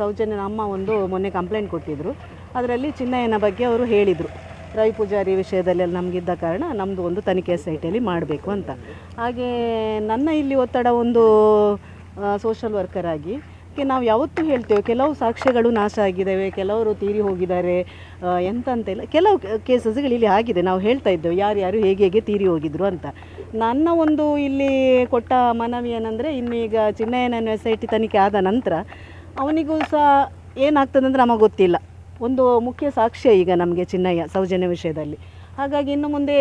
ಸೌಜನ್ಯನ ಅಮ್ಮ ಒಂದು ಮೊನ್ನೆ ಕಂಪ್ಲೇಂಟ್ ಕೊಟ್ಟಿದ್ದರು ಅದರಲ್ಲಿ ಚಿನ್ನಯ್ಯನ ಬಗ್ಗೆ ಅವರು ಹೇಳಿದರು. ರವಿ ಪೂಜಾರಿ ವಿಷಯದಲ್ಲಿ ನಮಗಿದ್ದ ಕಾರಣ ನಮ್ಮದು ಒಂದು ತನಿಖೆ ಸೈಟಲ್ಲಿ ಮಾಡಬೇಕು ಅಂತ. ಹಾಗೆ ನನ್ನ ಇಲ್ಲಿ ಒತ್ತಡ ಒಂದು ಸೋಷಲ್ ವರ್ಕರ್ ಆಗಿ ನಾವು ಯಾವತ್ತೂ ಹೇಳ್ತೇವೆ, ಕೆಲವು ಸಾಕ್ಷ್ಯಗಳು ನಾಶ ಆಗಿದ್ದಾವೆ, ಕೆಲವರು ತೀರಿ ಹೋಗಿದ್ದಾರೆ ಎಂತಂತೆಲ್ಲ, ಕೆಲವು ಕೇಸಸ್ಗಳು ಇಲ್ಲಿ ಆಗಿದೆ, ನಾವು ಹೇಳ್ತಾ ಇದ್ದೇವೆ, ಯಾರ್ಯಾರು ಹೇಗೆ ಹೇಗೆ ತೀರಿ ಹೋಗಿದ್ರು ಅಂತ. ನನ್ನ ಒಂದು ಇಲ್ಲಿ ಕೊಟ್ಟ ಮನವಿ ಏನಂದರೆ, ಇನ್ನೀಗ ಚಿನ್ನಯ್ಯನ ಎಸ್ ಐ ಟಿ ತನಿಖೆ ಆದ ನಂತರ ಅವನಿಗೂ ಸಹ ಏನಾಗ್ತದೆ ಅಂದರೆ ನಮಗೆ ಗೊತ್ತಿಲ್ಲ. ಒಂದು ಮುಖ್ಯ ಸಾಕ್ಷ್ಯ ಈಗ ನಮಗೆ ಚಿನ್ನಯ್ಯ ಸೌಜನ್ಯ ವಿಷಯದಲ್ಲಿ. ಹಾಗಾಗಿ ಇನ್ನು ಮುಂದೆ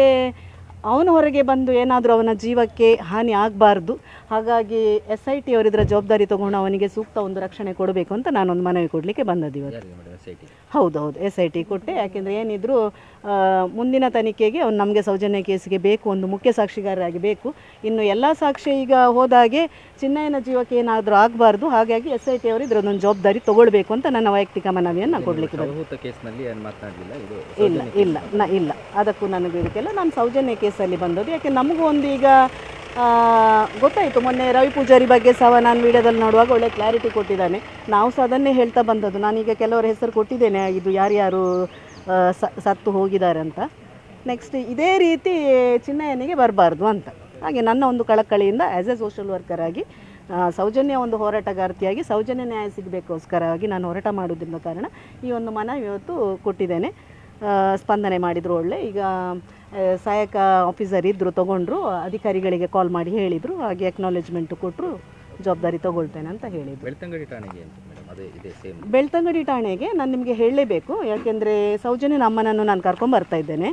ಅವನು ಹೊರಗೆ ಬಂದು ಏನಾದರೂ ಅವನ ಜೀವಕ್ಕೆ ಹಾನಿ ಆಗಬಾರ್ದು. ಹಾಗಾಗಿ ಎಸ್ ಐ ಟಿ ಅವರಿದ್ರ ಜವಾಬ್ದಾರಿ ತಗೊಂಡು ಅವನಿಗೆ ಸೂಕ್ತ ಒಂದು ರಕ್ಷಣೆ ಕೊಡಬೇಕು ಅಂತ ನಾನೊಂದು ಮನವಿ ಕೊಡಲಿಕ್ಕೆ ಬಂದದ್ದು ಇವತ್ತು. ಯಾರಿಗೆ ಎಸ್ ಐ ಟಿ ಹೌದು ಹೌದು ಎಸ್ ಐ ಟಿ ಕೊಟ್ಟೆ. ಯಾಕೆಂದರೆ ಏನಿದ್ರು ಮುಂದಿನ ತನಿಖೆಗೆ ಅವ್ನು ನಮಗೆ ಸೌಜನ್ಯ ಕೇಸಿಗೆ ಬೇಕು ಒಂದು ಮುಖ್ಯ ಸಾಕ್ಷಿಗಾರರಾಗಿ ಬೇಕು. ಇನ್ನು ಎಲ್ಲ ಸಾಕ್ಷಿ ಈಗ ಹೋದಾಗೆ ಚಿನ್ನಯ್ಯನ ಜೀವಕ್ಕೆ ಏನಾದರೂ ಆಗಬಾರ್ದು. ಹಾಗಾಗಿ ಎಸ್ ಐ ಟಿ ಅವರು ಜವಾಬ್ದಾರಿ ತೊಗೊಳ್ಬೇಕು ಅಂತ ನನ್ನ ವೈಯಕ್ತಿಕ ಮನವಿಯನ್ನು ಕೊಡಲಿಕ್ಕೆ ಮಾತನಾಡಲಿಲ್ಲ? ಇದು ಇಲ್ಲ ಇಲ್ಲ ನ ಇಲ್ಲ. ಅದಕ್ಕೂ ನನಗೆ ಇದಕ್ಕೆಲ್ಲ ನಾನು ಸೌಜನ್ಯ ಕೇಸಲ್ಲಿ ಬಂದದ್ದು. ಯಾಕೆ ನಮಗೂ ಒಂದು ಈಗ ಗೊತ್ತಾಯಿತು, ಮೊನ್ನೆ ರವಿ ಪೂಜಾರಿ ಬಗ್ಗೆ ಸಹ ನಾನು ವಿಡಿಯೋದಲ್ಲಿ ನೋಡುವಾಗ ಒಳ್ಳೆ ಕ್ಲಾರಿಟಿ ಕೊಟ್ಟಿದ್ದಾನೆ. ನಾವು ಸಹ ಅದನ್ನೇ ಹೇಳ್ತಾ ಬಂದದ್ದು. ನಾನೀಗ ಕೆಲವರ ಹೆಸರು ಕೊಟ್ಟಿದ್ದೇನೆ, ಇದು ಯಾರ್ಯಾರು ಸತ್ತು ಹೋಗಿದ್ದಾರೆ ಅಂತ. ನೆಕ್ಸ್ಟ್ ಇದೇ ರೀತಿ ಚಿನ್ನಯ್ಯನಿಗೆ ಬರಬಾರ್ದು ಅಂತ. ಹಾಗೆ ನನ್ನ ಒಂದು ಕಳಕಳಿಯಿಂದ ಆ್ಯಸ್ ಎ ಸೋಷಲ್ ವರ್ಕರ್ ಆಗಿ ಸೌಜನ್ಯ ಒಂದು ಹೋರಾಟಗಾರ್ತಿಯಾಗಿ ಸೌಜನ್ಯ ನ್ಯಾಯ ಸಿಗಬೇಕೋಸ್ಕರವಾಗಿ ನಾನು ಹೋರಾಟ ಮಾಡೋದ್ರಿಂದ ಕಾರಣ ಈ ಒಂದು ಮನವಿ ಇವತ್ತು ಕೊಟ್ಟಿದ್ದೇನೆ ಸ್ಪಂದನೆ ಮಾಡಿದರು ಒಳ್ಳೆ. ಈಗ ಸಹಾಯಕ ಆಫೀಸರ್ ಇದ್ದರು ತೊಗೊಂಡ್ರು ಅಧಿಕಾರಿಗಳಿಗೆ ಕಾಲ್ ಮಾಡಿ ಹೇಳಿದರು ಹಾಗೆ ಅಕ್ನಾಲೇಜ್ಮೆಂಟು ಕೊಟ್ಟರು ಜವಾಬ್ದಾರಿ ತಗೊಳ್ತೇನೆ ಅಂತ ಹೇಳಿದರು. ಬೆಳ್ತಂಗಡಿ ಠಾಣೆಗೆ ಅಂತ ಮೇಡಮ್? ಅದೇ ಇದೆ ಸೇಮ್ ಬೆಳ್ತಂಗಡಿ ಠಾಣೆಗೆ ನಾನು ನಿಮಗೆ ಹೇಳಲೇಬೇಕು ಯಾಕೆಂದರೆ ಸೌಜನ್ಯನ ಅಮ್ಮನನ್ನು ನಾನು ಕರ್ಕೊಂಬರ್ತಾ ಇದ್ದೇನೆ.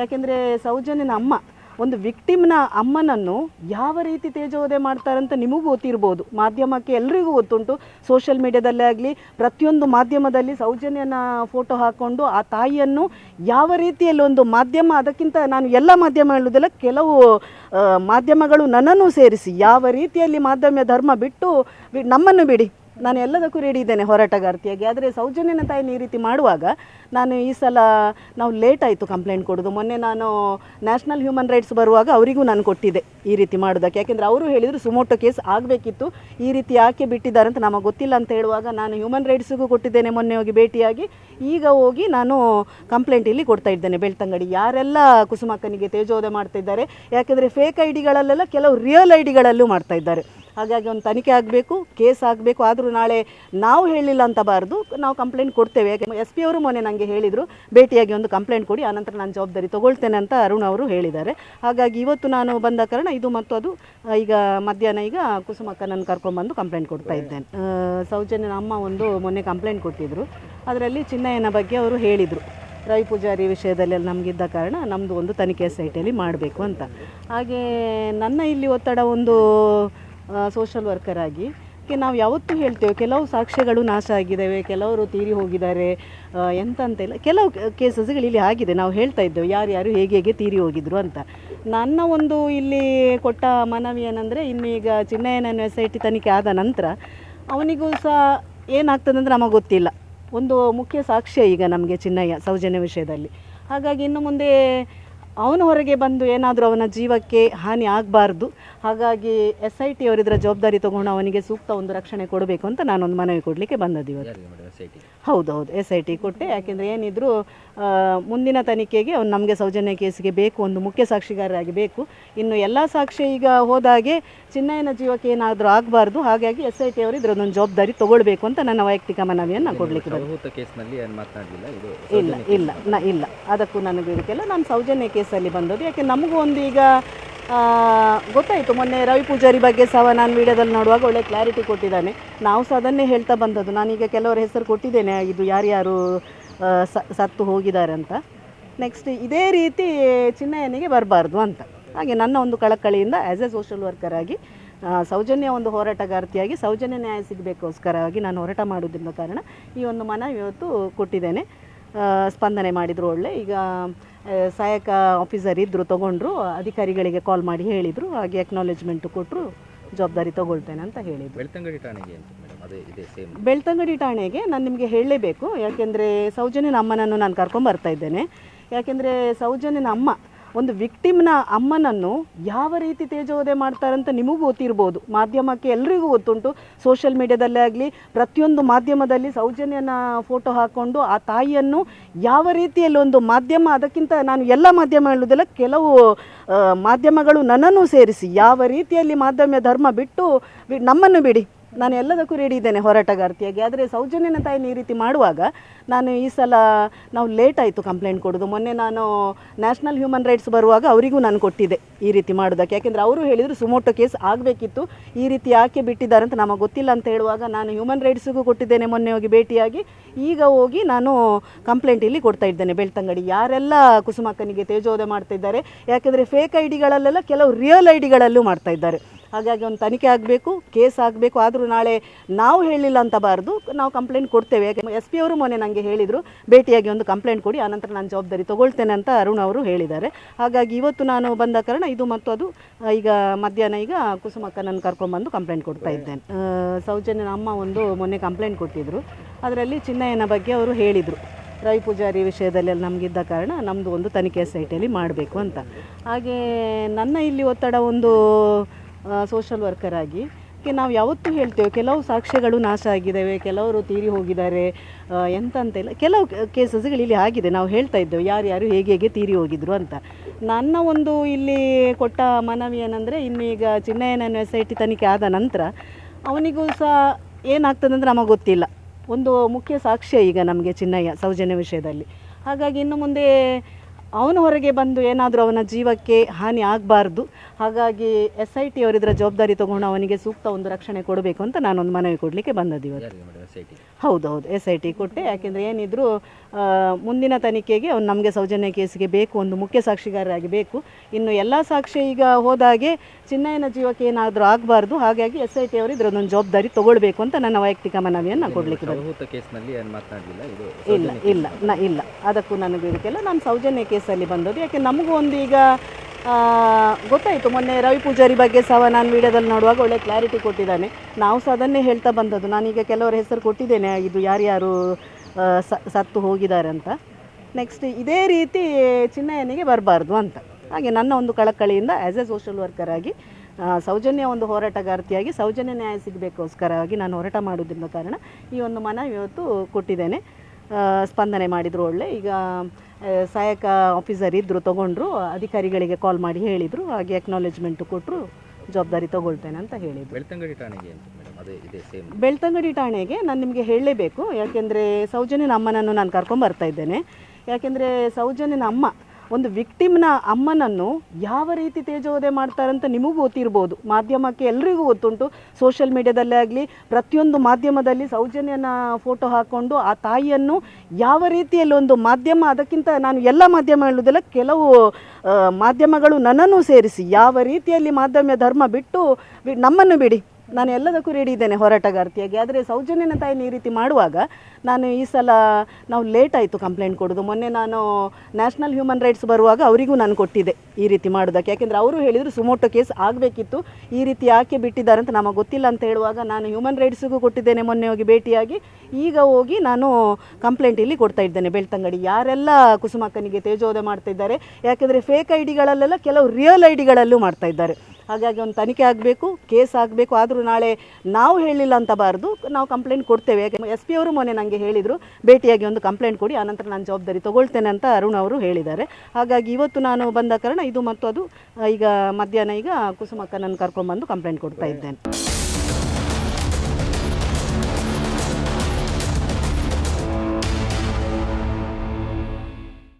ಯಾಕೆಂದರೆ ಸೌಜನ್ಯನ ಅಮ್ಮ ಒಂದು ವಿಕ್ಟಿಮ್ನ ಅಮ್ಮನನ್ನು ಯಾವ ರೀತಿ ತೇಜೋವಧೆ ಮಾಡ್ತಾರಂತ ನಿಮಗೂ ಗೊತ್ತಿರ್ಬೋದು. ಮಾಧ್ಯಮಕ್ಕೆ ಎಲ್ರಿಗೂ ಗೊತ್ತುಂಟು. ಸೋಷಿಯಲ್ ಮೀಡಿಯಾದಲ್ಲೇ ಆಗಲಿ, ಪ್ರತಿಯೊಂದು ಮಾಧ್ಯಮದಲ್ಲಿ ಸೌಜನ್ಯನ ಫೋಟೋ ಹಾಕ್ಕೊಂಡು ಆ ತಾಯಿಯನ್ನು ಯಾವ ರೀತಿಯಲ್ಲಿ ಒಂದು ಮಾಧ್ಯಮ, ಅದಕ್ಕಿಂತ ನಾನು ಎಲ್ಲ ಮಾಧ್ಯಮ ಹೇಳುವುದಿಲ್ಲ, ಕೆಲವು ಮಾಧ್ಯಮಗಳು ನನ್ನನ್ನು ಸೇರಿಸಿ ಯಾವ ರೀತಿಯಲ್ಲಿ ಮಾಧ್ಯಮ ಧರ್ಮ ಬಿಟ್ಟು ನಮ್ಮನ್ನು ಬಿಡಿ. ನಾನು ಎಲ್ಲದಕ್ಕೂ ರೆಡಿ ಇದ್ದೇನೆ ಹೋರಾಟಗಾರ್ತಿಯಾಗಿ. ಆದರೆ ಸೌಜನ್ಯನ ತಾಯಿನ ಈ ರೀತಿ ಮಾಡುವಾಗ ನಾನು ಈ ಸಲ ನಾವು ಲೇಟ್ ಆಯಿತು ಕಂಪ್ಲೇಂಟ್ ಕೊಡೋದು. ಮೊನ್ನೆ ನಾನು ನ್ಯಾಷನಲ್ ಹ್ಯೂಮನ್ ರೈಟ್ಸ್ ಬರುವಾಗ ಅವರಿಗೂ ನಾನು ಕೊಟ್ಟಿದ್ದೆ ಈ ರೀತಿ ಮಾಡೋದಕ್ಕೆ. ಯಾಕೆಂದರೆ ಅವರು ಹೇಳಿದರು ಸುಮೋಟೋ ಕೇಸ್ ಆಗಬೇಕಿತ್ತು. ಈ ರೀತಿ ಯಾಕೆ ಬಿಟ್ಟಿದ್ದಾರೆ ಅಂತ ನಮಗೆ ಗೊತ್ತಿಲ್ಲ ಅಂತ ಹೇಳುವಾಗ ನಾನು ಹ್ಯೂಮನ್ ರೈಟ್ಸಿಗೂ ಕೊಟ್ಟಿದ್ದೇನೆ ಮೊನ್ನೆ ಹೋಗಿ ಭೇಟಿಯಾಗಿ. ಈಗ ಹೋಗಿ ನಾನು ಕಂಪ್ಲೇಂಟ್ ಇಲ್ಲಿ ಕೊಡ್ತಾ ಇದ್ದೇನೆ ಬೆಳ್ತಂಗಡಿ. ಯಾರೆಲ್ಲ ಕುಸುಮಕ್ಕನಿಗೆ ತೇಜೋದೆ ಮಾಡ್ತಾ ಇದ್ದಾರೆ, ಯಾಕೆಂದರೆ ಫೇಕ್ ಐ ಡಿಗಳಲ್ಲೆಲ್ಲ ಕೆಲವು ರಿಯಲ್ ಐ ಡಿಗಳಲ್ಲೂ ಮಾಡ್ತಾ ಇದ್ದಾರೆ. ಹಾಗಾಗಿ ಒಂದು ತನಿಖೆ ಆಗಬೇಕು, ಕೇಸ್ ಆಗಬೇಕು, ಆದರೂ ನಾಳೆ ನಾವು ಹೇಳಿಲ್ಲ ಅಂತ ಬಾರದು ನಾವು ಕಂಪ್ಲೇಂಟ್ ಕೊಡ್ತೇವೆ. ಎಸ್ ಪಿ ಅವರು ಮೊನ್ನೆ ನನಗೆ ಹೇಳಿದರು, ಭೇಟಿಯಾಗಿ ಒಂದು ಕಂಪ್ಲೇಂಟ್ ಕೊಡಿ ಆನಂತರ ನಾನು ಜವಾಬ್ದಾರಿ ತಗೊಳ್ತೇನೆ ಅಂತ ಅರುಣ್ ಅವರು ಹೇಳಿದ್ದಾರೆ. ಹಾಗಾಗಿ ಇವತ್ತು ನಾನು ಬಂದ ಕಾರಣ ಇದು ಮತ್ತು ಅದು ಈಗ ಮಧ್ಯಾಹ್ನ ಈಗ ಕುಸುಮಕ್ಕನನ್ನು ಕರ್ಕೊಂಡ್ಬಂದು ಕಂಪ್ಲೇಂಟ್ ಕೊಡ್ತಾ ಇದ್ದೇನೆ. ಸೌಜನ್ಯನ ಅಮ್ಮ ಒಂದು ಮೊನ್ನೆ ಕಂಪ್ಲೇಂಟ್ ಕೊಟ್ಟಿದ್ದರು ಅದರಲ್ಲಿ ಚಿನ್ನಯ್ಯನ ಬಗ್ಗೆ ಅವರು ಹೇಳಿದರು. ರವಿ ಪೂಜಾರಿ ವಿಷಯದಲ್ಲಿ ನಮಗಿದ್ದ ಕಾರಣ ನಮ್ಮದು ಒಂದು ತನಿಖೆ ಸೈಟಲ್ಲಿ ಮಾಡಬೇಕು ಅಂತ. ಹಾಗೆ ನನ್ನ ಇಲ್ಲಿ ಒತ್ತಡ ಒಂದು ಸೋಷಲ್ ವರ್ಕರ್ ಆಗಿ. ನಾವು ಯಾವತ್ತೂ ಹೇಳ್ತೇವೆ, ಕೆಲವು ಸಾಕ್ಷ್ಯಗಳು ನಾಶ ಆಗಿದ್ದಾವೆ, ಕೆಲವರು ತೀರಿ ಹೋಗಿದ್ದಾರೆ ಎಂತ ಇಲ್ಲ. ಕೆಲವು ಕೇಸಸ್ಗಳು ಇಲ್ಲಿ ಆಗಿದೆ, ನಾವು ಹೇಳ್ತಾ ಇದ್ದೇವೆ ಯಾರು ಹೇಗೆ ಹೇಗೆ ತೀರಿ ಹೋಗಿದ್ರು ಅಂತ. ನನ್ನ ಒಂದು ಇಲ್ಲಿ ಕೊಟ್ಟ ಮನವಿ ಏನಂದರೆ ಇನ್ನೀಗ ಚಿನ್ನಯ್ಯನ ಎಸ್ ಐ ಟಿ ತನಿಖೆ ಆದ ನಂತರ, ಅವನಿಗೂ ಸಹ ಏನಾಗ್ತದೆ ಅಂದರೆ ನಮಗೆ ಗೊತ್ತಿಲ್ಲ. ಒಂದು ಮುಖ್ಯ ಸಾಕ್ಷ್ಯ ಈಗ ನಮಗೆ ಚಿನ್ನಯ್ಯ ಸೌಜನ್ಯ ವಿಷಯದಲ್ಲಿ. ಹಾಗಾಗಿ ಇನ್ನು ಮುಂದೆ ಅವನು ಹೊರಗೆ ಬಂದು ಏನಾದರೂ ಅವನ ಜೀವಕ್ಕೆ ಹಾನಿ ಆಗಬಾರ್ದು. ಹಾಗಾಗಿ ಎಸ್ ಐ ಟಿ ಅವರಿದ್ರ ಜವಾಬ್ದಾರಿ ತಗೊಂಡು ಅವನಿಗೆ ಸೂಕ್ತ ಒಂದು ರಕ್ಷಣೆ ಕೊಡಬೇಕು ಅಂತ ನಾನೊಂದು ಮನವಿ ಕೊಡಲಿಕ್ಕೆ ಬಂದದ್ದು ಇವತ್ತು. ಯಾರಿಗೆ ಮೇಡಮ್ ಎಸ್ ಐ ಟಿ ಹೌದು ಹೌದು ಎಸ್ ಐ ಟಿ ಕೊಟ್ಟೆ. ಯಾಕೆಂದರೆ ಏನಿದ್ರು ಮುಂದಿನ ತನಿಖೆಗೆ ಅವ್ನು ನಮಗೆ ಸೌಜನ್ಯ ಕೇಸಿಗೆ ಬೇಕು ಒಂದು ಮುಖ್ಯ ಸಾಕ್ಷಿಗಾರರಾಗಿ ಬೇಕು. ಇನ್ನು ಎಲ್ಲ ಸಾಕ್ಷಿ ಈಗ ಹೋದಾಗೆ ಚಿನ್ನಯ್ಯನ ಜೀವಕ್ಕೆ ಏನಾದರೂ ಆಗಬಾರ್ದು. ಹಾಗಾಗಿ ಎಸ್ ಐ ಟಿ ಅವರು ಒಂದು ಜವಾಬ್ದಾರಿ ತಗೊಳ್ಬೇಕು ಅಂತ ನನ್ನ ವೈಯಕ್ತಿಕ ಮನವಿಯನ್ನು ಕೊಡಲಿಕ್ಕೆ ಇಲ್ಲ ಇಲ್ಲ ನ ಇಲ್ಲ. ಅದಕ್ಕೂ ನನಗೆ ಇದಕ್ಕೆಲ್ಲ ನಾನು ಸೌಜನ್ಯ ಕೇಸಲ್ಲಿ ಬಂದದ್ದು. ಯಾಕೆ ನಮಗೂ ಒಂದು ಈಗ ಗೊತ್ತಾಯಿತು, ಮೊನ್ನೆ ರವಿ ಪೂಜಾರಿ ಬಗ್ಗೆ ಸಹ ನಾನು ವಿಡಿಯೋದಲ್ಲಿ ನೋಡುವಾಗ ಒಳ್ಳೆ ಕ್ಲಾರಿಟಿ ಕೊಟ್ಟಿದ್ದಾನೆ. ನಾವು ಸಹ ಅದನ್ನೇ ಹೇಳ್ತಾ ಬಂದದ್ದು. ನಾನೀಗ ಕೆಲವರ ಹೆಸರು ಕೊಟ್ಟಿದ್ದೇನೆ. ಇದು ಯಾರ್ಯಾರು ಸತ್ತು ಹೋಗಿದ್ದಾರೆ ಅಂತ. ನೆಕ್ಸ್ಟ್ ಇದೇ ರೀತಿ ಚಿನ್ನಯ್ಯನಿಗೆ ಬರಬಾರ್ದು ಅಂತ. ಹಾಗೆ ನನ್ನ ಒಂದು ಕಳಕಳಿಯಿಂದ ಆ್ಯಸ್ ಎ ಸೋಷಲ್ ಆಗಿ ಸೌಜನ್ಯ ಒಂದು ಹೋರಾಟಗಾರ್ತಿಯಾಗಿ ಸೌಜನ್ಯ ನ್ಯಾಯ ಸಿಗಬೇಕೋಸ್ಕರವಾಗಿ ನಾನು ಹೋರಾಟ ಮಾಡೋದ್ರಿಂದ ಕಾರಣ ಈ ಒಂದು ಮನವಿ ಇವತ್ತು ಕೊಟ್ಟಿದ್ದೇನೆ. ಸ್ಪಂದನೆ ಮಾಡಿದರು ಒಳ್ಳೆ. ಈಗ ಸಹಾಯಕ ಆಫೀಸರ್ ಇದ್ದರು ತೊಗೊಂಡ್ರು ಅಧಿಕಾರಿಗಳಿಗೆ ಕಾಲ್ ಮಾಡಿ ಹೇಳಿದರು ಹಾಗೆ ಅಕ್ನಾಲೇಜ್ಮೆಂಟು ಕೊಟ್ಟರು ಜವಾಬ್ದಾರಿ ತೊಗೊಳ್ತೇನೆ ಅಂತ ಹೇಳಿದರು. ಬೆಳ್ತಂಗಡಿ ಠಾಣೆಗೆ ಅಂತ ಮೇಡಮ್ ಅದೇ ಇದೆ ಸೇಮ್ ಬೆಳ್ತಂಗಡಿ ಠಾಣೆಗೆ ನಾನು ನಿಮಗೆ ಹೇಳಲೇಬೇಕು. ಯಾಕೆಂದರೆ ಸೌಜನ್ಯನ ಅಮ್ಮನನ್ನು ನಾನು ಕರ್ಕೊಂಬರ್ತಾ ಇದ್ದೇನೆ. ಯಾಕೆಂದರೆ ಸೌಜನ್ಯನ ಅಮ್ಮ ಒಂದು ವಿಕ್ಟಿಮ್ನ ಅಮ್ಮನನ್ನು ಯಾವ ರೀತಿ ತೇಜೋವಧೆ ಮಾಡ್ತಾರಂತ ನಿಮಗೂ ಗೊತ್ತಿರ್ಬೋದು. ಮಾಧ್ಯಮಕ್ಕೆ ಎಲ್ರಿಗೂ ಗೊತ್ತುಂಟು. ಸೋಷಿಯಲ್ ಮೀಡಿಯಾದಲ್ಲೇ ಆಗಲಿ, ಪ್ರತಿಯೊಂದು ಮಾಧ್ಯಮದಲ್ಲಿ ಸೌಜನ್ಯನ ಫೋಟೋ ಹಾಕ್ಕೊಂಡು ಆ ತಾಯಿಯನ್ನು ಯಾವ ರೀತಿಯಲ್ಲಿ ಒಂದು ಮಾಧ್ಯಮ, ಅದಕ್ಕಿಂತ ನಾನು ಎಲ್ಲ ಮಾಧ್ಯಮ ಹೇಳುವುದಿಲ್ಲ, ಕೆಲವು ಮಾಧ್ಯಮಗಳು ನನ್ನನ್ನು ಸೇರಿಸಿ ಯಾವ ರೀತಿಯಲ್ಲಿ ಮಾಧ್ಯಮ ಧರ್ಮ ಬಿಟ್ಟು ನಮ್ಮನ್ನು ಬಿಡಿ. ನಾನು ಎಲ್ಲದಕ್ಕೂ ರೆಡಿ ಇದ್ದೇನೆ ಹೋರಾಟಗಾರ್ತಿಯಾಗಿ. ಆದರೆ ಸೌಜನ್ಯನ ತಾಯಿನ ಈ ರೀತಿ ಮಾಡುವಾಗ ನಾನು ಈ ಸಲ ನಾವು ಲೇಟ್ ಆಯಿತು ಕಂಪ್ಲೇಂಟ್ ಕೊಡೋದು. ಮೊನ್ನೆ ನಾನು ನ್ಯಾಷನಲ್ ಹ್ಯೂಮನ್ ರೈಟ್ಸ್ ಬರುವಾಗ ಅವರಿಗೂ ನಾನು ಕೊಟ್ಟಿದ್ದೆ ಈ ರೀತಿ ಮಾಡೋದಕ್ಕೆ. ಯಾಕೆಂದರೆ ಅವರು ಹೇಳಿದರು ಸುಮೋಟೋ ಕೇಸ್ ಆಗಬೇಕಿತ್ತು. ಈ ರೀತಿ ಯಾಕೆ ಬಿಟ್ಟಿದ್ದಾರೆ ಅಂತ ನಮಗೆ ಗೊತ್ತಿಲ್ಲ ಅಂತ ಹೇಳುವಾಗ ನಾನು ಹ್ಯೂಮನ್ ರೈಟ್ಸಿಗೂ ಕೊಟ್ಟಿದ್ದೇನೆ ಮೊನ್ನೆ ಹೋಗಿ ಭೇಟಿಯಾಗಿ. ಈಗ ಹೋಗಿ ನಾನು ಕಂಪ್ಲೇಂಟ್ ಇಲ್ಲಿ ಕೊಡ್ತಾ ಇದ್ದೇನೆ ಬೆಳ್ತಂಗಡಿ. ಯಾರೆಲ್ಲ ಕುಸುಮಕ್ಕನಿಗೆ ತೇಜೋದೆ ಮಾಡ್ತಾ ಇದ್ದಾರೆ, ಯಾಕೆಂದರೆ ಫೇಕ್ ಐ ಡಿಗಳಲ್ಲೆಲ್ಲ ಕೆಲವು ರಿಯಲ್ ಐ ಡಿಗಳಲ್ಲೂ ಮಾಡ್ತಾ ಇದ್ದಾರೆ. ಹಾಗಾಗಿ ಒಂದು ತನಿಖೆ ಆಗಬೇಕು, ಕೇಸ್ ಆಗಬೇಕು, ಆದರೂ ನಾಳೆ ನಾವು ಹೇಳಿಲ್ಲ ಅಂತ ಬಾರ್ದು, ನಾವು ಕಂಪ್ಲೇಂಟ್ ಕೊಡ್ತೇವೆ. ಯಾಕೆ, ಎಸ್ ಪಿ ಅವರು ಮೊನ್ನೆ ನನಗೆ ಹೇಳಿದರು, ಭೇಟಿಯಾಗಿ ಒಂದು ಕಂಪ್ಲೇಂಟ್ ಕೊಡಿ, ಆನಂತರ ನಾನು ಜವಾಬ್ದಾರಿ ತಗೊಳ್ತೇನೆ ಅಂತ ಅರುಣ್ ಅವರು ಹೇಳಿದ್ದಾರೆ. ಹಾಗಾಗಿ ಇವತ್ತು ನಾನು ಬಂದ ಕಾರಣ ಇದು ಮತ್ತು ಅದು ಈಗ ಮಧ್ಯಾಹ್ನ ಈಗ ಕುಸುಮಕ್ಕನನ್ನು ಕರ್ಕೊಂಡ್ಬಂದು ಕಂಪ್ಲೇಂಟ್ ಕೊಡ್ತಾ ಇದ್ದೇನೆ. ಸೌಜನ್ಯನ ಅಮ್ಮ ಒಂದು ಮೊನ್ನೆ ಕಂಪ್ಲೇಂಟ್ ಕೊಟ್ಟಿದ್ದರು ಅದರಲ್ಲಿ ಚಿನ್ನಯ್ಯನ ಬಗ್ಗೆ ಅವರು ಹೇಳಿದರು. ರವಿ ಪೂಜಾರಿ ವಿಷಯದಲ್ಲಿ ನಮಗಿದ್ದ ಕಾರಣ ನಮ್ಮದು ಒಂದು ತನಿಖೆ ಸೈಟಲ್ಲಿ ಮಾಡಬೇಕು ಅಂತ. ಹಾಗೆ ನನ್ನ ಇಲ್ಲಿ ಒತ್ತಡ ಒಂದು ಸೋಷಲ್ ವರ್ಕರ್ ಆಗಿ. ನಾವು ಯಾವತ್ತೂ ಹೇಳ್ತೇವೆ, ಕೆಲವು ಸಾಕ್ಷ್ಯಗಳು ನಾಶ ಆಗಿದ್ದಾವೆ ಕೆಲವರು ತೀರಿ ಹೋಗಿದ್ದಾರೆ ಎಂತ ಇಲ್ಲ ಕೆಲವು ಕೇಸಸ್ಗಳು ಇಲ್ಲಿ ಆಗಿದೆ, ನಾವು ಹೇಳ್ತಾ ಇದ್ದೇವೆ ಯಾರು ಹೇಗೆ ಹೇಗೆ ತೀರಿ ಹೋಗಿದ್ರು ಅಂತ. ನನ್ನ ಒಂದು ಇಲ್ಲಿ ಕೊಟ್ಟ ಮನವಿ ಏನಂದರೆ, ಇನ್ನೀಗ ಚಿನ್ನಯ್ಯನ ಎಸ್ ಐ ತನಿಖೆ ಆದ ನಂತರ, ಅವನಿಗೂ ಸಹ ಏನಾಗ್ತದೆ ಅಂದರೆ ನಮಗೆ ಗೊತ್ತಿಲ್ಲ. ಒಂದು ಮುಖ್ಯ ಸಾಕ್ಷ್ಯ ಈಗ ನಮಗೆ ಚಿನ್ನಯ್ಯ ಸೌಜನ್ಯ ವಿಷಯದಲ್ಲಿ. ಹಾಗಾಗಿ ಇನ್ನು ಮುಂದೆ ಅವನು ಹೊರಗೆ ಬಂದು ಏನಾದರೂ ಅವನ ಜೀವಕ್ಕೆ ಹಾನಿ ಆಗಬಾರ್ದು. ಹಾಗಾಗಿ ಎಸ್ ಐ ಟಿ ಅವರಿದ್ರ ಜವಾಬ್ದಾರಿ ತಗೊಂಡು ಅವನಿಗೆ ಸೂಕ್ತ ಒಂದು ರಕ್ಷಣೆ ಕೊಡಬೇಕು ಅಂತ ನಾನೊಂದು ಮನವಿ ಕೊಡಲಿಕ್ಕೆ ಬಂದದ್ದು ಇವತ್ತು. ಹೌದು ಹೌದು ಎಸ್ ಐ ಟಿ ಕೊಟ್ಟೆ. ಯಾಕೆಂದರೆ ಏನಿದ್ರು ಮುಂದಿನ ತನಿಖೆಗೆ ಅವ್ನು ನಮಗೆ ಸೌಜನ್ಯ ಕೇಸಿಗೆ ಬೇಕು ಒಂದು ಮುಖ್ಯ ಸಾಕ್ಷಿಗಾರರಾಗಿ ಬೇಕು. ಇನ್ನು ಎಲ್ಲ ಸಾಕ್ಷಿ ಈಗ ಹೋದಾಗೆ ಚಿನ್ನಯ್ಯನ ಜೀವಕ್ಕೆ ಏನಾದರೂ ಆಗಬಾರ್ದು. ಹಾಗಾಗಿ ಎಸ್ ಐ ಟಿ ಅವರು ಇದರದೊಂದು ಜವಾಬ್ದಾರಿ ತಗೊಳ್ಬೇಕು ಅಂತ ನನ್ನ ವೈಯಕ್ತಿಕ ಮನವಿಯನ್ನು ಕೊಡಲಿಕ್ಕೆ ಬಂದೆ. ಇಲ್ಲ ಇಲ್ಲ ನ ಇಲ್ಲ. ಅದಕ್ಕೂ ನನಗೆ ಇದಕ್ಕೆಲ್ಲ ನಾನು ಸೌಜನ್ಯ ಕೇಸಲ್ಲಿ ಬಂದದ್ದು. ಯಾಕೆ ನಮಗೂ ಒಂದು ಈಗ ಗೊತ್ತಾಯಿತು. ಮೊನ್ನೆ ರವಿ ಪೂಜಾರಿ ಬಗ್ಗೆ ಸಹ ನಾನು ವಿಡಿಯೋದಲ್ಲಿ ನೋಡುವಾಗ ಒಳ್ಳೆ ಕ್ಲಾರಿಟಿ ಕೊಟ್ಟಿದ್ದಾನೆ. ನಾವು ಸಹ ಅದನ್ನೇ ಹೇಳ್ತಾ ಬಂದದ್ದು. ನಾನೀಗ ಕೆಲವರ ಹೆಸರು ಕೊಟ್ಟಿದ್ದೇನೆ. ಇದು ಯಾರ್ಯಾರು ಸತ್ತು ಹೋಗಿದ್ದಾರೆ ಅಂತ. ನೆಕ್ಸ್ಟ್ ಇದೇ ರೀತಿ ಚಿನ್ನಯ್ಯನಿಗೆ ಬರಬಾರ್ದು ಅಂತ. ಹಾಗೆ ನನ್ನ ಒಂದು ಕಳಕಳಿಯಿಂದ ಆ್ಯಸ್ ಎ ಸೋಷಿಯಲ್ ವರ್ಕರ್ ಆಗಿ ಸೌಜನ್ಯ ಒಂದು ಹೋರಾಟಗಾರ್ತಿಯಾಗಿ ಸೌಜನ್ಯ ನ್ಯಾಯ ಸಿಗಬೇಕೋಸ್ಕರವಾಗಿ ನಾನು ಹೋರಾಟ ಮಾಡೋದ್ರಿಂದ ಕಾರಣ ಈ ಒಂದು ಮನವಿ ಇವತ್ತು ಕೊಟ್ಟಿದ್ದೇನೆ. ಸ್ಪಂದನೆ ಮಾಡಿದರು ಒಳ್ಳೆ. ಈಗ ಸಹಾಯಕ ಆಫೀಸರ್ ಇದ್ದರು ತೊಗೊಂಡ್ರು ಅಧಿಕಾರಿಗಳಿಗೆ ಕಾಲ್ ಮಾಡಿ ಹೇಳಿದರು ಹಾಗೆ ಅಕ್ನಾಲೇಜ್ಮೆಂಟು ಕೊಟ್ಟರು ಜವಾಬ್ದಾರಿ ತೊಗೊಳ್ತೇನೆ ಅಂತ ಹೇಳಿದರು. ಬೆಳ್ತಂಗಡಿ ಠಾಣೆಗೆ ಬೆಳ್ತಂಗಡಿ ಠಾಣೆಗೆ ನಾನು ನಿಮಗೆ ಹೇಳಲೇಬೇಕು. ಯಾಕೆಂದರೆ ಸೌಜನ್ಯನ ಅಮ್ಮನನ್ನು ನಾನು ಕರ್ಕೊಂಬರ್ತಾ ಇದ್ದೇನೆ. ಯಾಕೆಂದರೆ ಸೌಜನ್ಯನ ಅಮ್ಮ ಒಂದು ವಿಕ್ಟಿಮ್ನ ಅಮ್ಮನನ್ನು ಯಾವ ರೀತಿ ತೇಜೋವಧೆ ಮಾಡ್ತಾರಂತ ನಿಮಗೂ ಗೊತ್ತಿರ್ಬೋದು. ಮಾಧ್ಯಮಕ್ಕೆ ಎಲ್ರಿಗೂ ಗೊತ್ತುಂಟು. ಸೋಷಿಯಲ್ ಮೀಡಿಯಾದಲ್ಲೇ ಆಗಲಿ, ಪ್ರತಿಯೊಂದು ಮಾಧ್ಯಮದಲ್ಲಿ ಸೌಜನ್ಯನ ಫೋಟೋ ಹಾಕ್ಕೊಂಡು ಆ ತಾಯಿಯನ್ನು ಯಾವ ರೀತಿಯಲ್ಲಿ ಒಂದು ಮಾಧ್ಯಮ, ಅದಕ್ಕಿಂತ ನಾನು ಎಲ್ಲ ಮಾಧ್ಯಮ ಹೇಳುವುದಿಲ್ಲ, ಕೆಲವು ಮಾಧ್ಯಮಗಳು ನನ್ನನ್ನು ಸೇರಿಸಿ ಯಾವ ರೀತಿಯಲ್ಲಿ ಮಾಧ್ಯಮ ಧರ್ಮ ಬಿಟ್ಟು ನಮ್ಮನ್ನು ಬಿಡಿ. ನಾನು ಎಲ್ಲದಕ್ಕೂ ರೆಡಿ ಇದ್ದೇನೆ ಹೋರಾಟಗಾರ್ತಿಯಾಗಿ. ಆದರೆ ಸೌಜನ್ಯನ ತಾಯಿನ ಈ ರೀತಿ ಮಾಡುವಾಗ ನಾನು ಈ ಸಲ ನಾವು ಲೇಟ್ ಆಯಿತು ಕಂಪ್ಲೇಂಟ್ ಕೊಡೋದು. ಮೊನ್ನೆ ನಾನು ನ್ಯಾಷನಲ್ ಹ್ಯೂಮನ್ ರೈಟ್ಸ್ ಬರುವಾಗ ಅವರಿಗೂ ನಾನು ಕೊಟ್ಟಿದ್ದೆ ಈ ರೀತಿ ಮಾಡೋದಕ್ಕೆ. ಯಾಕೆಂದರೆ ಅವರು ಹೇಳಿದರು ಸುಮೋಟೋ ಕೇಸ್ ಆಗಬೇಕಿತ್ತು. ಈ ರೀತಿ ಯಾಕೆ ಬಿಟ್ಟಿದ್ದಾರೆ ಅಂತ ನಮಗೆ ಗೊತ್ತಿಲ್ಲ ಅಂತ ಹೇಳುವಾಗ ನಾನು ಹ್ಯೂಮನ್ ರೈಟ್ಸಿಗೂ ಕೊಟ್ಟಿದ್ದೇನೆ ಮೊನ್ನೆ ಹೋಗಿ ಭೇಟಿಯಾಗಿ. ಈಗ ಹೋಗಿ ನಾನು ಕಂಪ್ಲೇಂಟ್ ಇಲ್ಲಿ ಕೊಡ್ತಾ ಇದ್ದೇನೆ ಬೆಳ್ತಂಗಡಿ. ಯಾರೆಲ್ಲ ಕುಸುಮಕ್ಕನಿಗೆ ತೇಜೋದೆ ಮಾಡ್ತಾ ಇದ್ದಾರೆ, ಯಾಕೆಂದರೆ ಫೇಕ್ ಐ ಡಿಗಳಲ್ಲೆಲ್ಲ ಕೆಲವು ರಿಯಲ್ ಐ ಡಿಗಳಲ್ಲೂ ಮಾಡ್ತಾ ಇದ್ದಾರೆ. ಹಾಗಾಗಿ ಒಂದು ತನಿಖೆ ಆಗಬೇಕು, ಕೇಸ್ ಆಗಬೇಕು, ಆದರೂ ನಾಳೆ ನಾವು ಹೇಳಿಲ್ಲ ಅಂತ ಬಾರದು, ನಾವು ಕಂಪ್ಲೇಂಟ್ ಕೊಡ್ತೇವೆ. ಯಾಕೆ ಎಸ್ ಪಿ ಅವರು ಮೊನ್ನೆ ನನಗೆ ಹೇಳಿದರು, ಭೇಟಿಯಾಗಿ ಒಂದು ಕಂಪ್ಲೇಂಟ್ ಕೊಡಿ, ಆನಂತರ ನಾನು ಜವಾಬ್ದಾರಿ ತಗೊಳ್ತೇನೆ ಅಂತ ಅರುಣ್ ಅವರು ಹೇಳಿದ್ದಾರೆ. ಹಾಗಾಗಿ ಇವತ್ತು ನಾನು ಬಂದ ಕಾರಣ ಇದು ಮತ್ತು ಅದು ಈಗ ಮಧ್ಯಾಹ್ನ ಈಗ ಕುಸುಮಕ್ಕ ನನ್ನ ಕರ್ಕೊಂಡ್ಬಂದು ಕಂಪ್ಲೇಂಟ್ ಕೊಡ್ತಾ ಇದ್ದೇನೆ.